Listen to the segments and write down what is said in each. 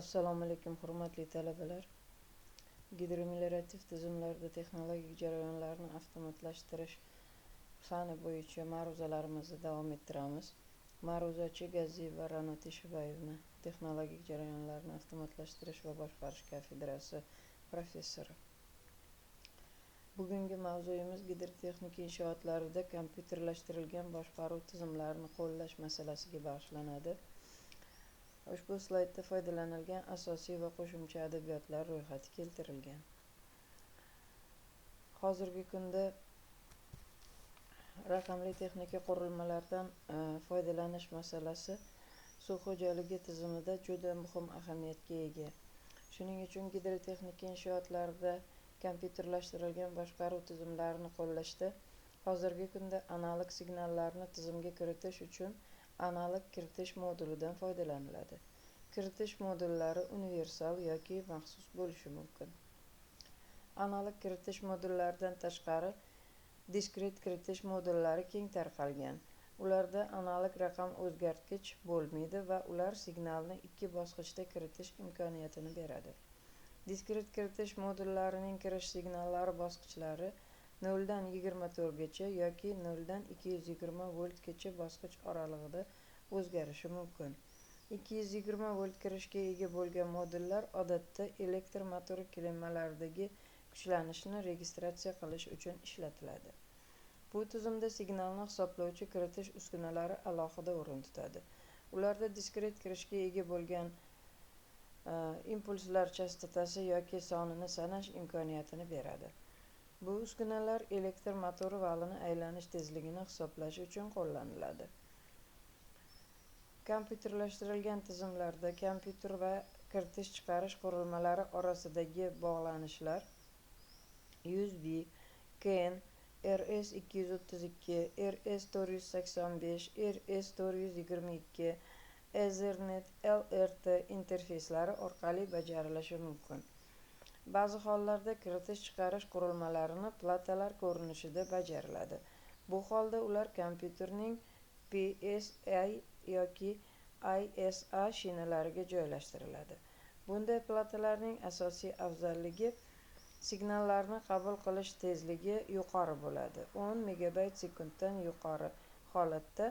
assalomu alaykum hurmatli talabalar. Gidromeliorativ tizimlarda texnologik jarayonlarni avtomatlashtirish fani bo'yicha ma'ruzalarimizni davom ettiramiz. Ma'ruzachi gaziyeva ra'no teshabayevna texnologik jarayonlarni avtomatlashtirish va boshqarish kafedrasi professori. Bugungi mavzuyimiz gidrotexnika inshootlarida kompyuterlashtirilgan boshqaruv tizimlarini qo'llash masalasiga bag'ishlanadi. Ushbu slaydda foydalanilgan asosiy va qo'shimcha adabiyotlar ro'yxati keltirilgan. Hozirgi kunda raqamli texnika qurilmalaridan e, foydalanish masalasi suv xo'jaligi tizimida juda muhim ahamiyatga ega. Shuning uchun gidrotexnika inshootlarida kompyuterlashtirilgan boshqaruv tizimlarini qo'llashda hozirgi kunda analog signallarni tizimga kiritish uchun analog kiritish modulidan foydalaniladi. Kiritish modullari universal yoki maxsus bo'lishi mumkin. Analog kiritish modullaridan tashqari diskret kiritish modullari keng tarqalgan. Ularda analog raqam o'zgartgich bo'lmaydi va ular signalni ikki bosqichda kiritish imkoniyatini beradi. Diskret kiritish modullarining kirish signallari bosqichlari 0 dan 24 gacha yoki 0 dan 220 voltgacha bosqich oralig'ida o'zgarishi mumkin. 220 volt kirishga ega bo'lgan modullar odatda elektr motori qurilmalaridagi kuchlanishni registratsiya qilish uchun ishlatiladi. Bu tizimda signalni hisoblovchi kiritish uskunalari alohida o'rin tutadi. Ularda diskret kirishga ega bo'lgan e, impulslar chastotasi yoki sonini sanash imkoniyatini beradi. Bu uskunalar elektr motori valini aylanish tezligini hisoblash uchun qo'llaniladi. Kompyuterlashtirilgan tizimlarda kompyuter va kiritish chiqarish qurilmalari orasidagi bog'lanishlar usb CAN, rs 232 rs 485 rs 422 ethernet lrt interfeyslari orqali bajarilishi mumkin. Ba'zi hollarda kiritish chiqarish qurilmalarini platalar ko'rinishida bajariladi. Bu holda ular kompyuterning psi yoki isa shinalariga joylashtiriladi. Bunday platalarning asosiy afzalligi signallarni qabul qilish tezligi yuqori bo'ladi. 10 megabayt sekunddan yuqori holatda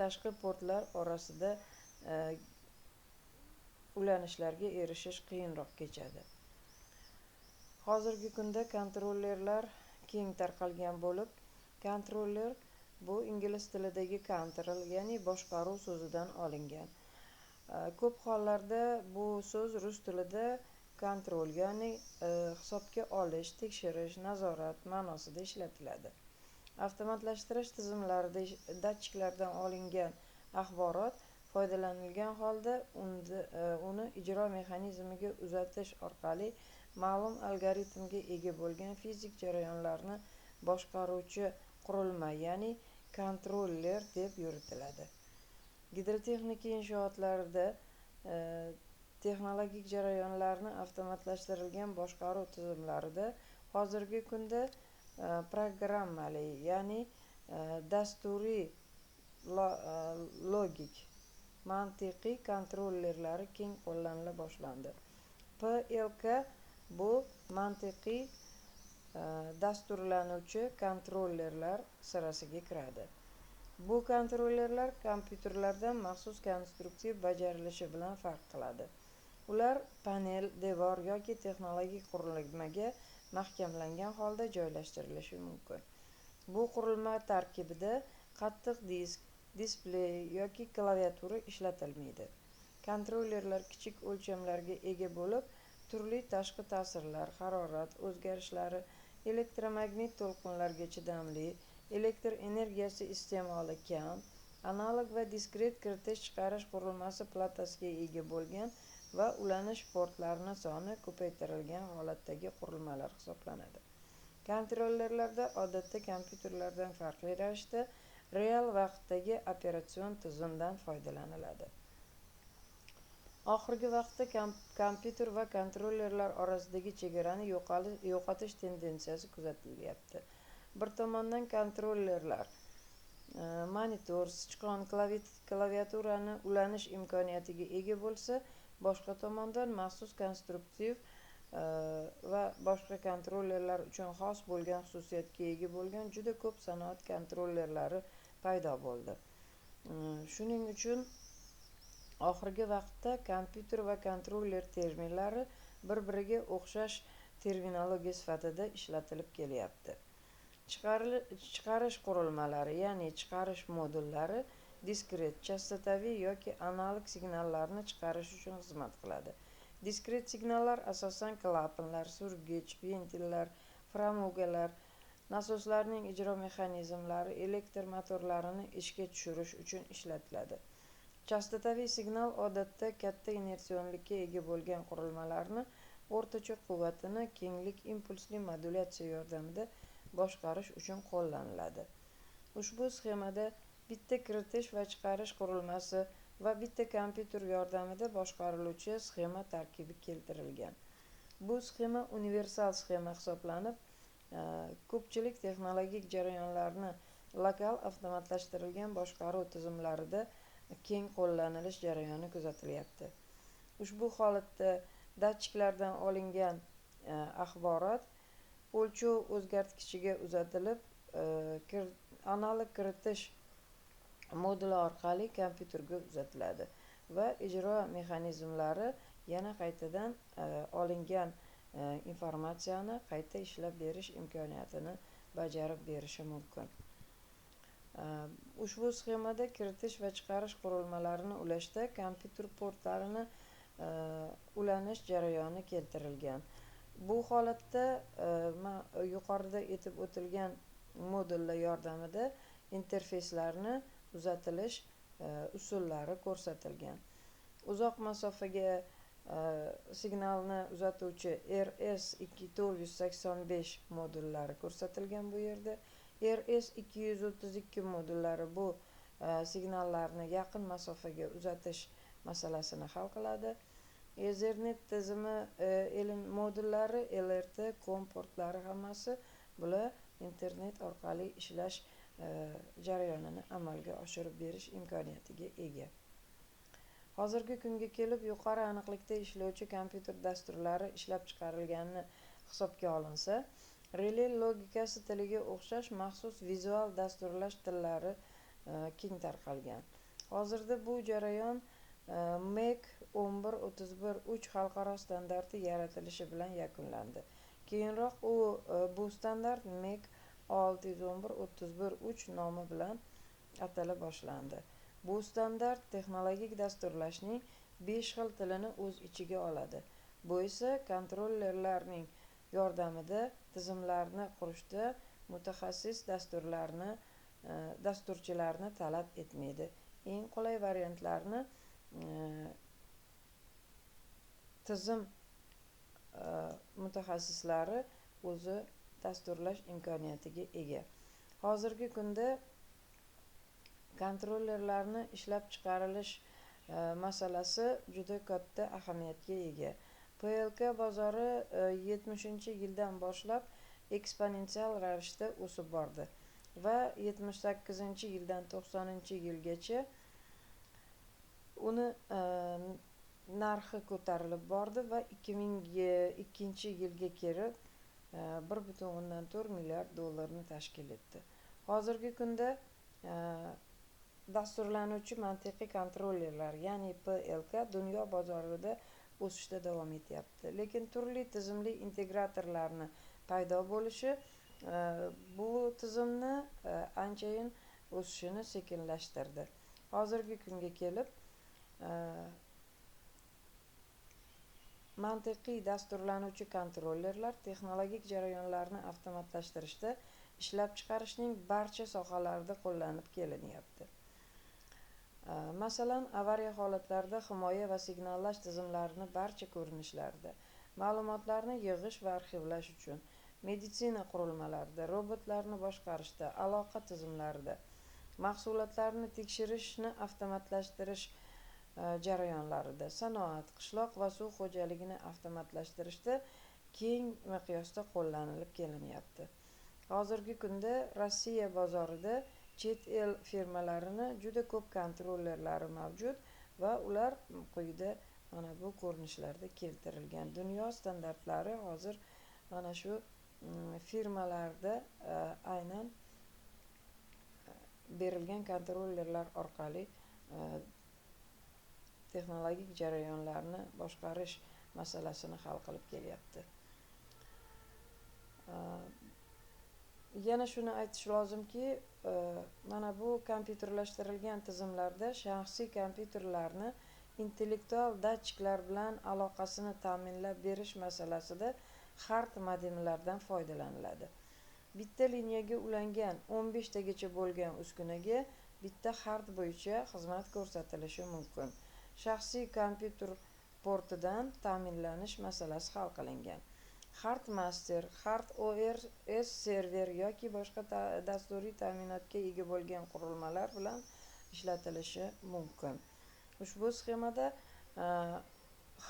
tashqi portlar orasida e, ulanishlarga erishish qiyinroq kechadi. Hozirgi kunda kontrollerlar keng tarqalgan bo'lib kontroller bu ingliz tilidagi control ya'ni boshqaruv so'zidan olingan. Ko'p hollarda bu so'z rus tilida kontrol ya'ni e, hisobga olish tekshirish nazorat ma'nosida ishlatiladi. Avtomatlashtirish tizimlarida datchiklardan olingan axborot foydalanilgan holda e, uni ijro mexanizmiga uzatish orqali ma'lum algoritmga ega bo'lgan fizik jarayonlarni boshqaruvchi qurilma ya'ni kontroller deb yuritiladi. Gidrotexnika inshootlarida e, texnologik jarayonlarni avtomatlashtirilgan boshqaruv tizimlarida hozirgi kunda e, programmali ya'ni e, dasturiy lo, e, logik mantiqiy kontrollerlari keng qo'llanila boshlandi. Plk bu mantiqiy e, dasturlanuvchi kontrollerlar sirasiga kiradi. Bu kontrollerlar kompyuterlardan maxsus konstruktiv bajarilishi bilan farq qiladi. Ular panel devor yoki texnologik qurilmaga mahkamlangan holda joylashtirilishi mumkin. Bu qurilma tarkibida qattiq disk displey yoki klaviatura ishlatilmaydi. Kontrollerlar kichik o'lchamlarga ega bo'lib turli tashqi ta'sirlar harorat o'zgarishlari elektromagnit to'lqinlarga chidamli elektr energiyasi iste'moli kam analog va diskret kiritish chiqarish qurilmasi platasiga ega bo'lgan va ulanish portlarini soni ko'paytirilgan holatdagi qurilmalar hisoblanadi. Kontrollerlarda odatda kompyuterlardan farqli ravishda real vaqtdagi operatsion tizimdan foydalaniladi. Oxirgi vaqtda kompyuter va kontrollerlar orasidagi chegarani yo'qotish tendensiyasi kuzatilyapti. Bir tomondan kontrollerlar e, monitor sichqon klaviaturani ulanish imkoniyatiga ega bo'lsa boshqa tomondan maxsus konstruktiv e, va boshqa kontrollerlar uchun xos bo'lgan xususiyatga ega bo'lgan juda ko'p sanoat kontrollerlari paydo bo'ldi. E, shuning uchun oxirgi vaqtda kompyuter va kontroller terminlari bir biriga o'xshash terminologiya sifatida ishlatilib kelyapti. Chiqarish qurilmalari ya'ni chiqarish modullari diskret chastotaviy yoki analog signallarni chiqarish uchun xizmat qiladi. Diskret signallar asosan klapanlar surgich ventillar framugalar nasoslarning ijro mexanizmlari elektr motorlarini ishga tushirish uchun ishlatiladi. Chastotaviy signal odatda katta inertsionlikka ega bo'lgan qurilmalarni o'rtacha quvvatini kenglik impulsli modulyatsiya yordamida boshqarish uchun qo'llaniladi. Ushbu sxemada bitta kiritish va chiqarish qurilmasi va bitta kompyuter yordamida boshqariluvchi sxema tarkibi keltirilgan. Bu sxema universal sxema hisoblanib e, ko'pchilik texnologik jarayonlarni lokal avtomatlashtirilgan boshqaruv tizimlarida E, keng qo'llanilish jarayoni kuzatilyapti. Ushbu holatda datchiklardan olingan e, axborot o'lchov o'zgartgichiga uzatilib e, analog kiritish moduli orqali kompyuterga uzatiladi va ijro mexanizmlari yana qaytadan olingan informatsiyani qayta ishlab berish imkoniyatini bajarib berishi mumkin. Ushbu sxemada kiritish va chiqarish qurilmalarini ulashda kompyuter portlarini ulanish jarayoni keltirilgan bu holatda yuqorida aytib o'tilgan modullar yordamida interfeyslarni uzatilish usullari ko'rsatilgan. Uzoq masofaga signalni uzatuvchi rs ikki to'rt yuz sakson besh modullari ko'rsatilgan bu yerda. Rs ikki yuz o'ttiz ikki modullari bu e, signallarni yaqin masofaga uzatish masalasini hal qiladi. Ethernet tizimi e, modullari lrt com portlari hammasi bular internet orqali ishlash e, jarayonini amalga oshirib berish imkoniyatiga ega. Hozirgi kunga kelib yuqori aniqlikda ishlovchi kompyuter dasturlari ishlab chiqarilgani hisobga olinsa relay logikasi tiliga o'xshash maxsus vizual dasturlash tillari e, keng tarqalgan. Hozirda bu jarayon e, mek o'n bir o'ttiz bir uch xalqaro standarti yaratilishi bilan yakunlandi. Keyinroq u e, bu standart mek olti yuz o'n bir o'ttiz bir uch nomi bilan atala boshlandi. Bu standart texnologik dasturlashning besh xil tilini o'z ichiga oladi. Bu esa kontrollerlarning yordamida tizimlarni qurishda mutaxassis dasturlarni e, dasturchilarni talab etmaydi. Eng qulay variantlarni e, tizim e, mutaxassislari o'zi dasturlash imkoniyatiga ega. Hozirgi kunda kontrollerlarni ishlab chiqarilish masalasi juda katta ahamiyatga ega. Plk bozori e, yetmishinchi yildan boshlab eksponensial ravishda o'sib bordi va yetmish sakkizinchi yildan to'qsoninchi yilgacha uni e, narxi ko'tarilib bordi va ikki ming ikkinchi yilga kelib e, bir butun o'ndan to'rt milliard dollarni tashkil etdi. Hozirgi kunda e, dasturlanuvchi mantiqiy kontrollerlar ya'ni plk dunyo bozorida o'sishda davom etyapti. Lekin turli tizimli integratorlarni paydo bo'lishi e, bu tizimni e, anchayin o'sishini sekinlashtirdi. Hozirgi kunga kelib e, mantiqiy dasturlanuvchi kontrollerlar texnologik jarayonlarni avtomatlashtirishda ishlab chiqarishning barcha sohalarida qo'llanib kelinyapti. Masalan avariya holatlarida himoya va signallash tizimlarini barcha ko'rinishlarida ma'lumotlarni yig'ish va arxivlash uchun meditsina qurilmalarida robotlarni boshqarishda aloqa tizimlarida mahsulotlarni tekshirishni avtomatlashtirish e, jarayonlarida sanoat qishloq va suv xo'jaligini avtomatlashtirishda keng miqyosda qo'llanilib kelinyapti. Hozirgi kunda rossiya bozorida chet el firmalarini juda ko'p kontrollerlari mavjud va ular quyida mana bu ko'rinishlarda keltirilgan. Dunyo standartlari hozir mana shu mm, firmalarda e, aynan e, berilgan kontrollerlar orqali e, texnologik jarayonlarni boshqarish masalasini hal qilib kelyapti. Yana shuni aytish lozimki mana bu kompyuterlashtirilgan tizimlarda shaxsiy kompyuterlarni intellektual datchiklar bilan aloqasini ta'minlab berish masalasida hard modemlardan foydalaniladi. Bitta liniyaga ulangan 15 tagacha bo'lgan uskunaga bitta hard bo'yicha xizmat ko'rsatilishi mumkin. Shaxsiy kompyuter portidan ta'minlanish masalasi hal qilingan. Hardmaster hard ors server yoki boshqa dasturiy ta'minotga ega bo'lgan qurilmalar bilan ishlatilishi mumkin. Ushbu sxemada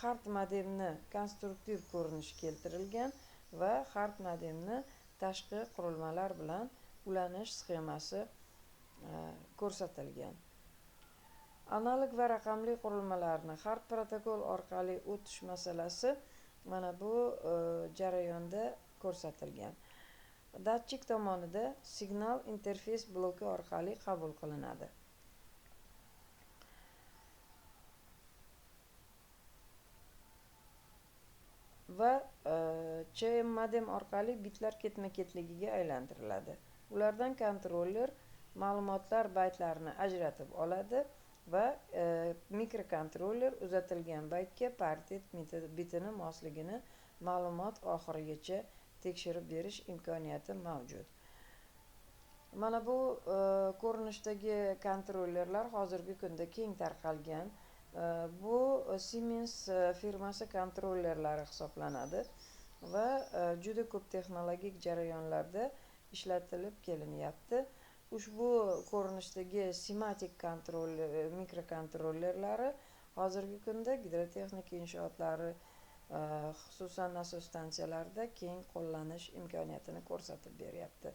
hard modemni konstruktiv ko'rinishi keltirilgan va hard modemni tashqi qurilmalar bilan ulanish sxemasi ko'rsatilgan. Analog va raqamli qurilmalarni hard protokol orqali o'tish masalasi mana bu e, jarayonda ko'rsatilgan. Datchik tomonida signal interfeys bloki orqali qabul qilinadi. Va e, cm chm modem orqali bitlar ketma ketligiga aylantiriladi. Ulardan kontroller ma'lumotlar baytlarini ajratib oladi va e, mikrokontroller uzatilgan baytga paritet bitini mosligini ma'lumot oxirigacha tekshirib berish imkoniyati mavjud. Mana bu e, ko'rinishdagi kontrollerlar hozirgi kunda keng tarqalgan. E, bu e, siemens e, firmasi kontrollerlari hisoblanadi va e, juda ko'p texnologik jarayonlarda ishlatilib kelinyapti. Ushbu ko'rinishdagi simatik kontrol e, mikrokontrollerlari hozirgi kunda gidrotexnika inshootlari e, xususan nasos stansiyalarida keng qo'llanish imkoniyatini ko'rsatib beryapti.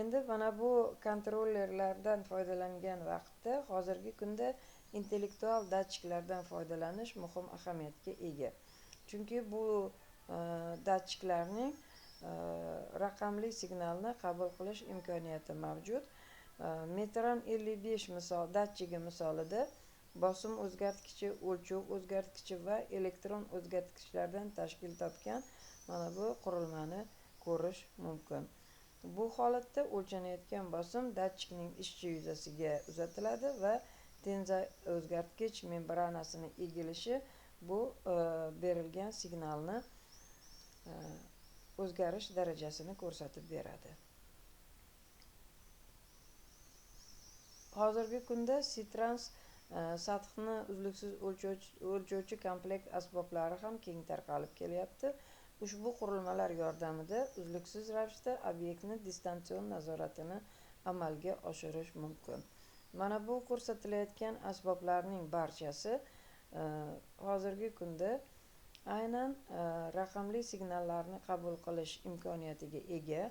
Endi mana bu kontrollerlardan foydalangan vaqtda hozirgi kunda intellektual datchiklardan foydalanish muhim ahamiyatga ega. Chunki bu e, datchiklarning raqamli signalni qabul qilish imkoniyati mavjud. Metron ellik besh misol datchigi misolida bosim o'zgartgichi o'lchov o'zgartgichi va elektron o'zgartgichlardan tashkil topgan mana bu qurilmani ko'rish mumkin. Bu holatda o'lchanayotgan bosim datchikning ishchi yuzasiga uzatiladi va tenza o'zgartgich membranasini egilishi bu berilgan signalni o'zgarish darajasini ko'rsatib beradi. Hozirgi kunda sitrans e, sathni uzluksiz o'lchovchi komplekt asboblari ham keng tarqalib kelyapti. Ushbu qurilmalar yordamida uzluksiz ravishda obyektni distantsion nazoratini amalga oshirish mumkin. Mana bu ko'rsatilayotgan asboblarning barchasi e, hozirgi kunda aynan e, raqamli signallarni qabul qilish imkoniyatiga ega.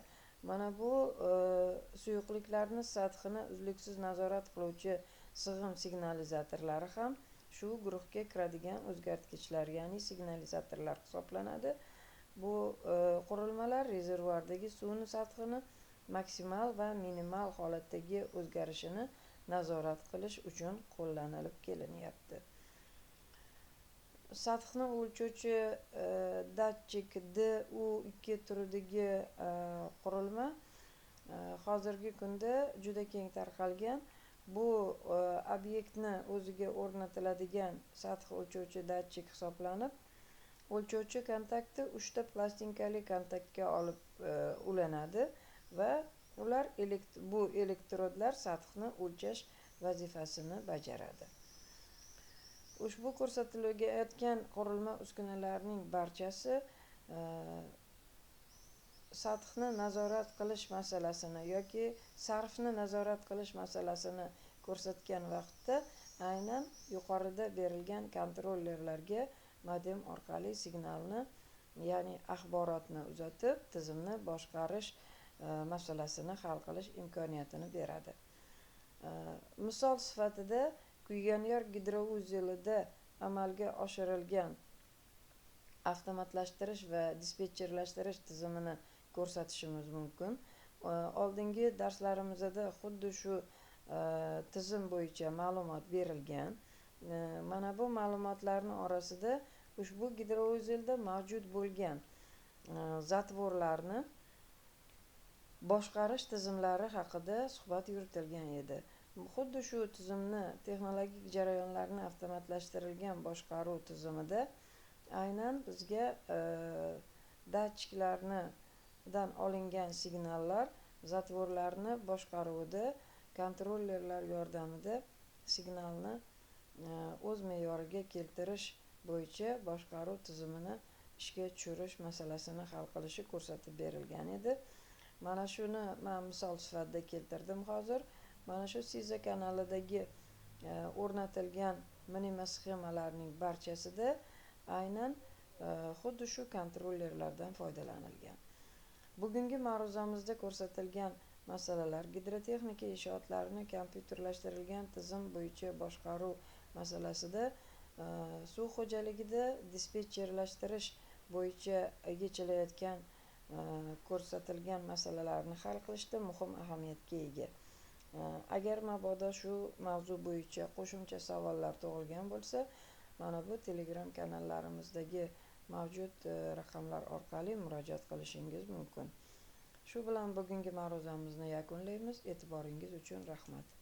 Mana bu e, suyuqliklarni sathini uzluksiz nazorat qiluvchi sig'im signalizatorlari ham shu guruhga kiradigan o'zgartgichlar ya'ni signalizatorlar hisoblanadi. Bu e, qurilmalar rezervuardagi suvni sathini maksimal va minimal holatdagi o'zgarishini nazorat qilish uchun qo'llanilib kelinyapti. Sathni o'lchovchi e, datchik du ikki turidagi e, qurilma e, hozirgi kunda juda keng tarqalgan. Bu e, obyektni o'ziga o'rnatiladigan sath o'lchovchi datchik hisoblanib o'lchovchi kontakti uchta plastinkali kontaktga olib ulanadi va ular bu elektrodlar sathni o'lchash vazifasini bajaradi. Ushbu ko'rsatilayotgan qurilma uskunalarning barchasi e, sathni nazorat qilish masalasini yoki sarfni nazorat qilish masalasini ko'rsatgan vaqtda aynan yuqorida berilgan kontrollerlarga modem orqali signalni ya'ni axborotni uzatib tizimni boshqarish e, masalasini hal qilish imkoniyatini beradi. E, misol sifatida Kuyganyor gidrouzelida amalga oshirilgan avtomatlashtirish va dispetcherlashtirish tizimini ko'rsatishimiz mumkin. Oldingi darslarimizda xuddi shu tizim bo'yicha ma'lumot berilgan. Mana bu ma'lumotlarni orasida ushbu gidrouzelda mavjud bo'lgan zatvorlarni boshqarish tizimlari haqida suhbat yuritilgan edi. Xuddi shu tizimni texnologik jarayonlarni avtomatlashtirilgan boshqaruv tizimida aynan bizga e, datchiklarnidan olingan signallar zatvorlarni boshqaruvida kontrollerlar yordamida signalni e, o'z me'yoriga keltirish bo'yicha boshqaruv tizimini ishga tushirish masalasini hal qilishi ko'rsatib berilgan edi. Mana shuni man misol sifatida keltirdim hozir. Mana shu siza kanalidagi e, o'rnatilgan minima sxemalarning barchasida aynan e, xuddi shu kontrollerlardan foydalanilgan. Bugungi ma'ruzamizda ko'rsatilgan masalalar gidrotexnika inshootlarini kompyuterlashtirilgan tizim bo'yicha boshqaruv masalasida e, suv xo'jaligida dispetcherlashtirish bo'yicha yechilayotgan ko'rsatilgan masalalarni hal qilishda muhim ahamiyatga ega. Agar mabodo shu mavzu bo'yicha qo'shimcha savollar tug'ilgan bo'lsa mana bu telegram kanallarimizdagi mavjud raqamlar orqali murojaat qilishingiz mumkin shu bilan bugungi ma'ruzamizni yakunlaymiz e'tiboringiz uchun rahmat